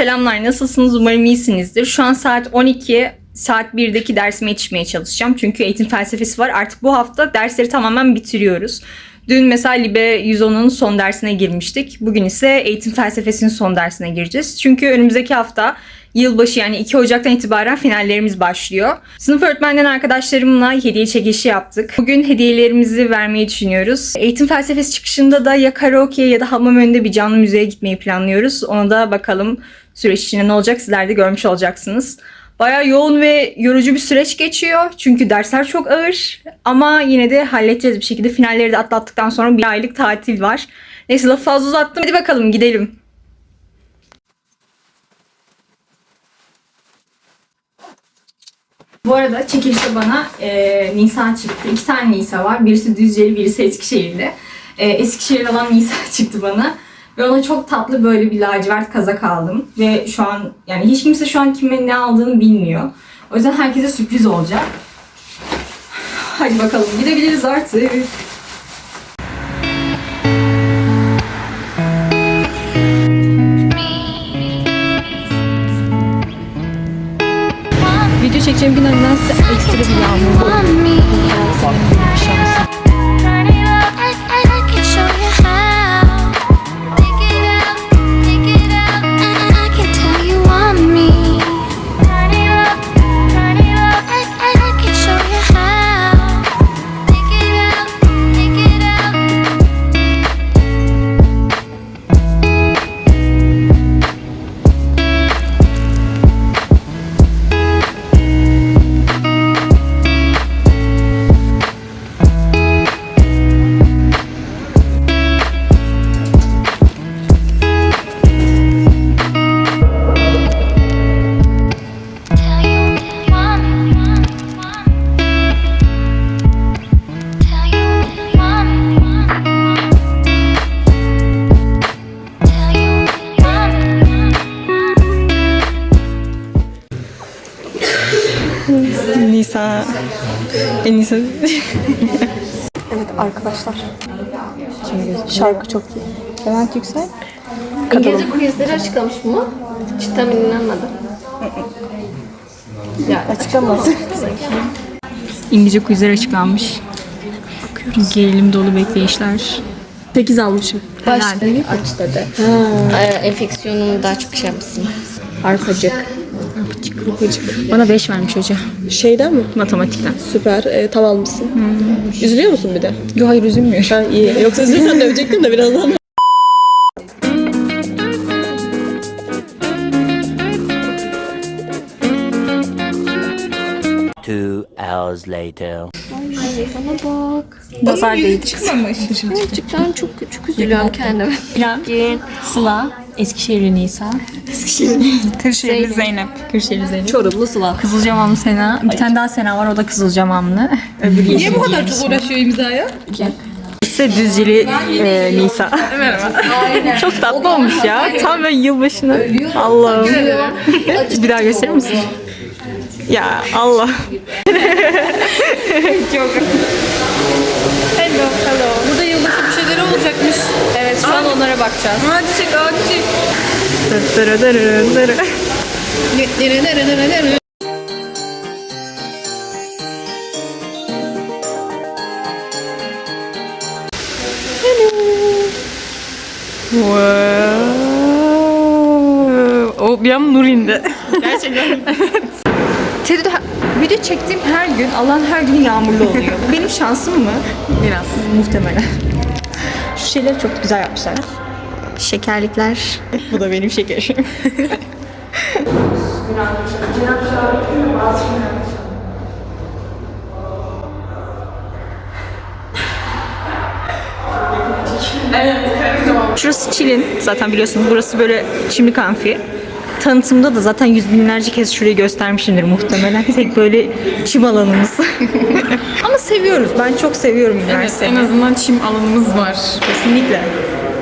Selamlar. Nasılsınız? Umarım iyisinizdir. Şu an saat 12. Saat 1'deki dersime yetişmeye çalışacağım. Çünkü eğitim felsefesi var. Artık bu hafta dersleri tamamen bitiriyoruz. Dün mesela Libe 110'un son dersine girmiştik. Bugün ise eğitim felsefesinin son dersine gireceğiz. Çünkü önümüzdeki hafta yılbaşı yani 2 Ocak'tan itibaren finallerimiz başlıyor. Sınıf öğretmenden arkadaşlarımla hediye çekişi yaptık. Bugün hediyelerimizi vermeyi düşünüyoruz. Eğitim felsefesi çıkışında da ya karaoke ya da hamam önünde bir canlı müzeye gitmeyi planlıyoruz. Ona da bakalım süreç içinde ne olacak sizler de görmüş olacaksınız. Bayağı yoğun ve yorucu bir süreç geçiyor. Çünkü dersler çok ağır. Ama yine de halledeceğiz bir şekilde. Finalleri de atlattıktan sonra bir aylık tatil var. Neyse lafı fazla uzattım. Hadi bakalım gidelim. Bu arada çekilişte bana e, Nisa çıktı. İki tane Nisa var. Birisi Düzceli, birisi Eskişehirli. E, Eskişehirli olan Nisa çıktı bana. Ve ona çok tatlı böyle bir lacivert kazak aldım. Ve şu an yani hiç kimse şu an kime ne aldığını bilmiyor. O yüzden herkese sürpriz olacak. Hadi bakalım gidebiliriz artık. Video çekeceğim gün nedense ekstra bir yağmur want me. Nisa. En Nisa. evet arkadaşlar. Şarkı çok iyi. Levent Yüksel. İngilizce quizleri açıklamış mı? Hiç tam inanmadım. ya Açıklamaz. İngilizce quizler açıklanmış. Bakıyoruz. Gerilim dolu bekleyişler. 8 almışım. baş aç dedi. Ee, enfeksiyonunu daha çok şey yapsın. Arpacık. Bana 5 vermiş hoca. Şeyden mi? Matematikten. Süper. E, tam almışsın. Üzülüyor musun bir de? Yo hayır üzülmüyor. Ha, iyi. Yoksa üzülürsen dövecektim de birazdan. Two hours later. Bana bak. Nazar değdi. Gerçekten çok çok üzülüyorum kendime. İrem, Sıla, Eskişehirli Nisa. Kırşehirli Zeynep. Kırşehirli Zeynep. Çorumlu Sıla. Kızılcamamlı Sena. Bir tane daha Sena var o da Kızılcamamlı. Niye bu kadar çok uğraşıyor imzaya? İşte Düzceli e, Nisa. Merhaba. Çok tatlı olmuş ya. Tam böyle yılbaşına. Allah'ım. bir daha gösterir misin? Ya Allah. Çok. Hello, hello. Burada yılbaşı bir şeyleri olacakmış. Şu an onlara bakacağız. Hadi çek, hadi çek. Dırı dırı dırı. Nere nere nere nere. Wow. O bir an nur indi. Gerçekten. Teddy video çektiğim her gün Allah'ın her günü yağmurlu oluyor. Benim şansım mı? Biraz. Muhtemelen. Şu şeyleri çok güzel yapmışlar. Şekerlikler. Bu da benim şekerim. Şurası Çil'in. Zaten biliyorsunuz burası böyle çimlik amfi. Tanıtımda da zaten yüz binlerce kez şurayı göstermişimdir muhtemelen. Tek böyle çim alanımız. Ama seviyoruz. Ben çok seviyorum üniversiteyi. En azından çim alanımız var. Kesinlikle.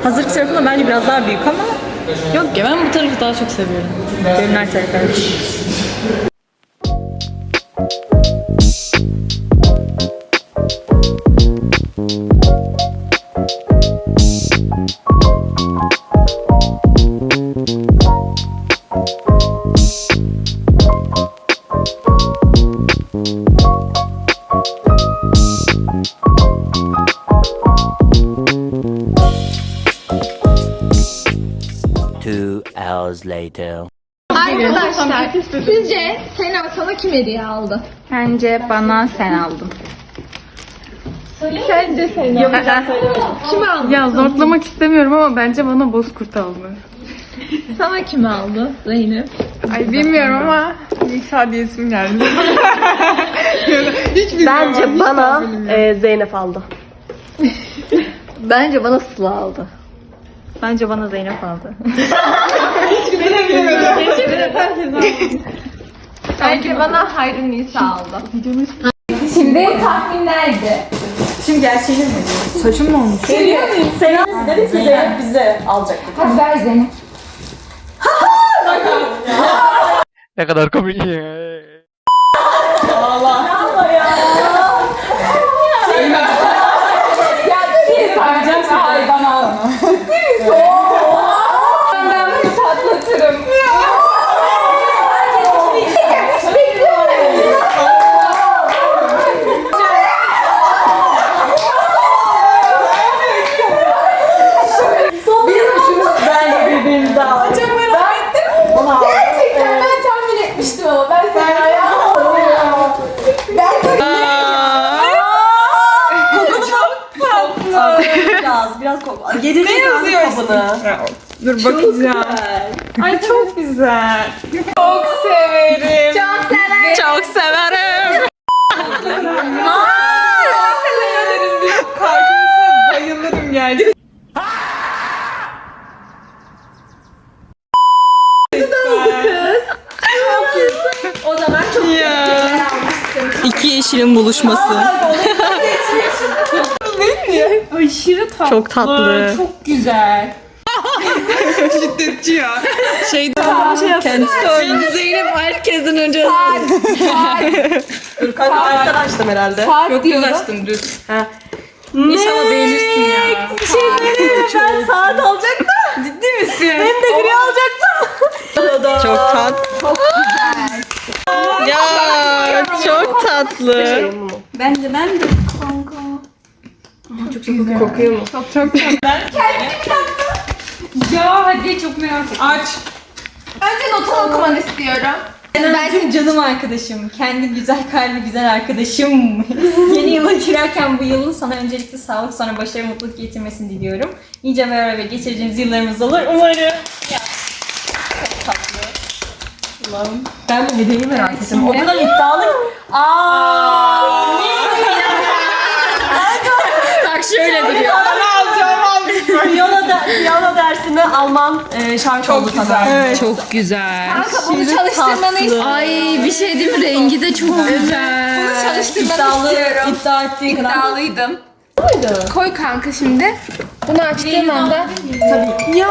Hazırlık tarafında bence biraz daha büyük ama Yok ya ben bu tarafı daha çok seviyorum. görünler tarafı. Later. Arkadaşlar sizce Sena sana kim hediye aldı? Bence bana sen aldın. Sence Sena. Kim aldı? Ya zorlamak istemiyorum ama bence bana bozkurt aldı. Sana kim aldı Zeynep? Ay bilmiyorum ama Nisa diye isim geldi. Bence bana e, Zeynep aldı. Bence bana Sıla aldı. Bence bana Zeynep aldı. Bence bana Hayrun Nisa aldı. Şimdi tahminlerdi. Sena dedi ki Zeynep bize alacak. Hadi ver Zeynep. Ne kadar komik. Patlatırım. Bence birbirimize aldık. Çok merak ettim. Ona aldım. Gerçekten ben tahmin etmiştim ama ben Sena'ya Biraz, Gece ne yazıyorsun? Kabını. Dur bakacağım. Ay çok güzel. Çok severim. Çok sever. Çok severim. Karşınıza bayılırım gerçekten. O zaman çok İki yeşilin buluşması. Aşırı tatlı. Çok tatlı. Çok güzel. Şiddetçi ya. Şey Kendisi Zeynep herkesin önce Dur kanka arkadaştım herhalde. Yok düz açtım düz. İnşallah beğenirsin ya. Bir şey söyleyeyim mi? Ben saat alacaktım. Ciddi misin? Hem de gri alacaktım. Çok tatlı. Çok güzel. Ya çok tatlı. Bence ben de. Kokuyor mu? Çok çok Ya hadi çok merak ettim. Aç. Önce notunu okumanı istiyorum. Ben senin canım arkadaşım. Kendi güzel kalbi güzel arkadaşım. Yeni yıla girerken bu yılın sana öncelikle sağlık sonra başarı mutluluk getirmesini diliyorum. Nice beraber geçireceğimiz yıllarımız olur umarım. Ya. Çok tatlı. Allah'ım. Ben bu hediyeyi merak ettim. O kadar iddialı. Aa. Bak şöyle duruyor. Piyano, da, piyano dersini alman e, şart oldu sana. Çok güzel. Kanka bunu çalıştırmanı istiyorum. Ay bir şey değil mi? Rengi de çok güzel. Bunu çalıştırmanı İddialı, istiyorum. iddia ettiğin kadar. İddialıydım. Koy kanka şimdi. Bunu açtığım anda. Ya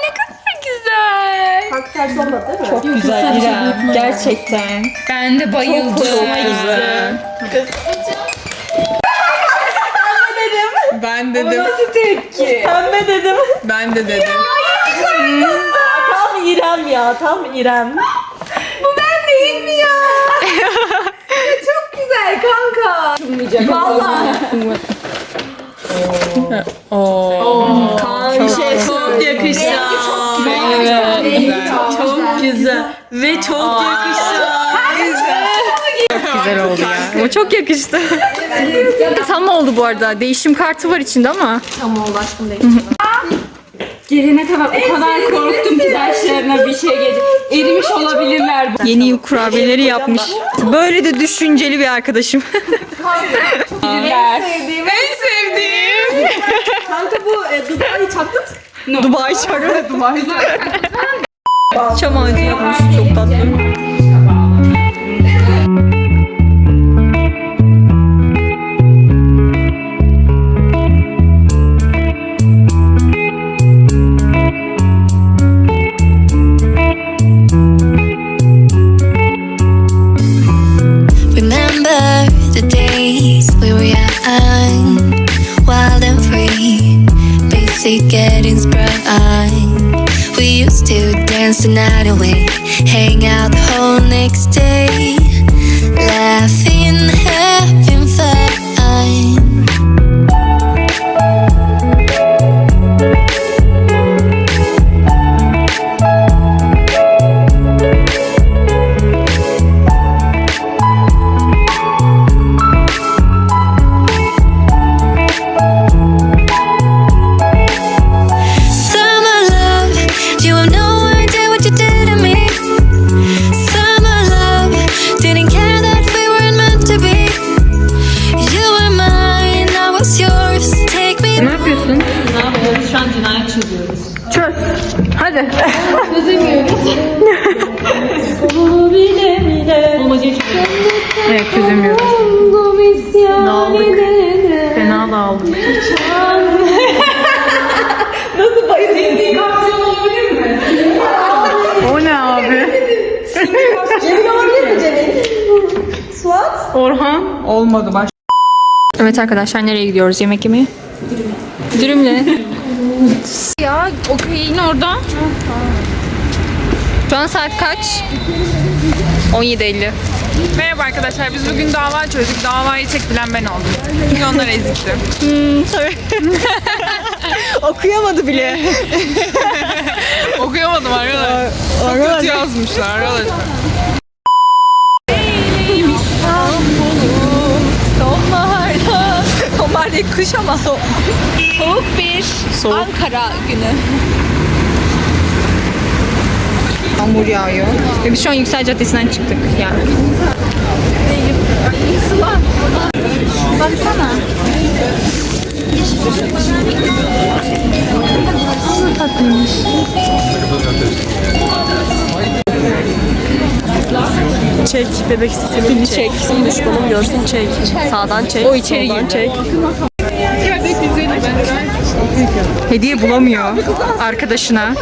ne kadar güzel. Kanka ters olmadı değil mi? Çok güzel İrem. Gerçekten. Ben de bayıldım. Çok hoşuma gitti. Ben dedim. Pembe dedim. Ben de dedim. Tam İrem ya, tam İrem. Güzel kanka. Vallahi. Kan şey çok yakışıyor. Evet. Güzel. Çok güzel. Ve çok yakışıyor. Güzel oldu ya. O çok yakıştı. Tam oldu bu arada. Değişim kartı var içinde ama. Tam oldu aşkım değil. Gelene kadar o kadar korktum ki derslerine bir şey gelecek. Erimiş olabilirler. bu. Yeni yıl kurabiyeleri yapmış. Böyle de düşünceli bir arkadaşım. En sevdiğim. Kanka bu e. Dubai çarı. Dubai Çam ağacı yapmış. Çok tatlı. Young, wild and free, basic getting sprung. We used to dance the night away, hang out the whole next day, laughing, having fun. Fena dağıldık. O ne abi? Cemil olabilir mi Cemil? Suat? Orhan? Olmadı baş. Evet arkadaşlar nereye gidiyoruz yemek yemeye? Dürümle. ya okeyin orada. Şu an saat kaç? 17.50. Merhaba arkadaşlar. Biz bugün dava çözdük. Davayı tek bilen ben oldum. Çünkü onlar ezikti. Okuyamadı bile. Okuyamadım arkadaşlar. Çok kötü yazmışlar arkadaşlar. Sonbahar değil kış ama. So soğuk bir Ankara günü. Yağmur yağıyor. Ve biz şu an Yüksel Caddesi'nden çıktık yani. Baksana. Çek bebek sistemini çek. Senin düşmanım görsün çek. Sağdan çek. O içeri soldan çek. Hediye bulamıyor arkadaşına.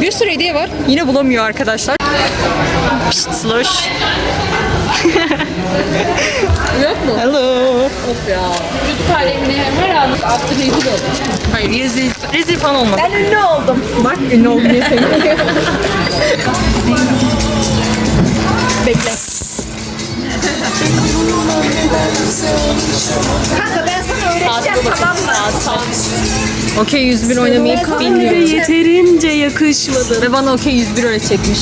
Bir sürü hediye var. Yine bulamıyor arkadaşlar. Pişt, slosh. Yok mu? Hello. Of ya. YouTube alemine her an attı rezil oldu. Hayır rezil, rezil falan olmadı. Ben ünlü oldum. Bak ünlü oldum diye. Bekle. Kanka ben mı? Okey 101 oynamayı bilmiyorum. Yeterince yakışmadı. Ve bana okey 101 öğretecekmiş.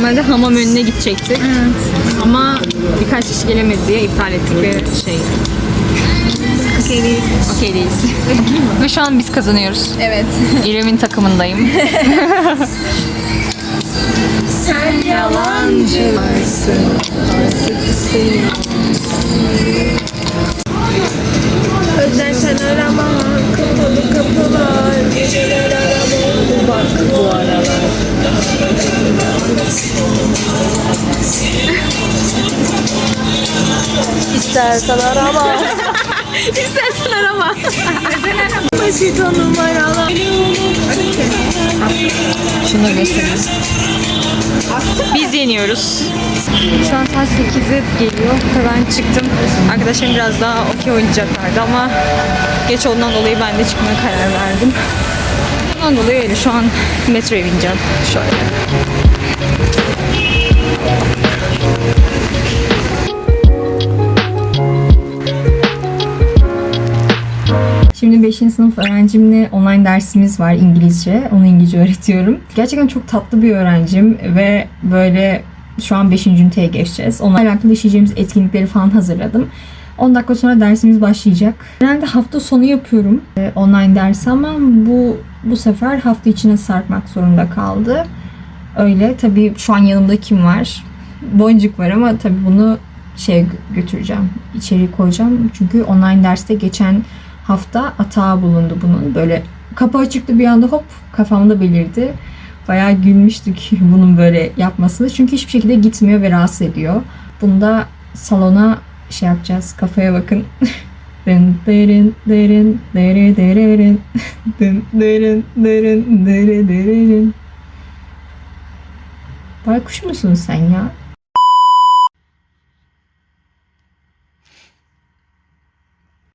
Normalde hamam önüne gidecektik. Ama şu an biz kazanıyoruz. Evet. İrem'in takımındayım. Özlersen arama kapalı kapılar geceler arama bak bu aralar. İstersen arama. İstersen arama. Basit numaralar. Şunu göstereyim. Biz yeniyoruz. Şu an saat 8'e geliyor ben çıktım. Arkadaşlarım biraz daha okey oynayacaklardı ama geç olduğundan dolayı ben de çıkmaya karar verdim. Ondan dolayı öyle şu an metroya bineceğim. Şöyle. 5. sınıf öğrencimle online dersimiz var İngilizce. Onu İngilizce öğretiyorum. Gerçekten çok tatlı bir öğrencim ve böyle şu an 5. üniteye geçeceğiz. Onunla alakalı işleyeceğimiz etkinlikleri falan hazırladım. 10 dakika sonra dersimiz başlayacak. Genelde hafta sonu yapıyorum e, online dersi ama bu bu sefer hafta içine sarkmak zorunda kaldı. Öyle. Tabii şu an yanımda kim var? Boncuk var ama tabii bunu şey gö- götüreceğim. içeri koyacağım. Çünkü online derste geçen hafta atağı bulundu bunun. Böyle kapı açıktı bir anda hop kafamda belirdi. Bayağı gülmüştük bunun böyle yapmasını. Çünkü hiçbir şekilde gitmiyor ve rahatsız ediyor. Bunda salona şey yapacağız. Kafaya bakın. Dın dırın dırın dırı dırırın. Dın dırın dırın dırı dırırın. Baykuş musun sen ya?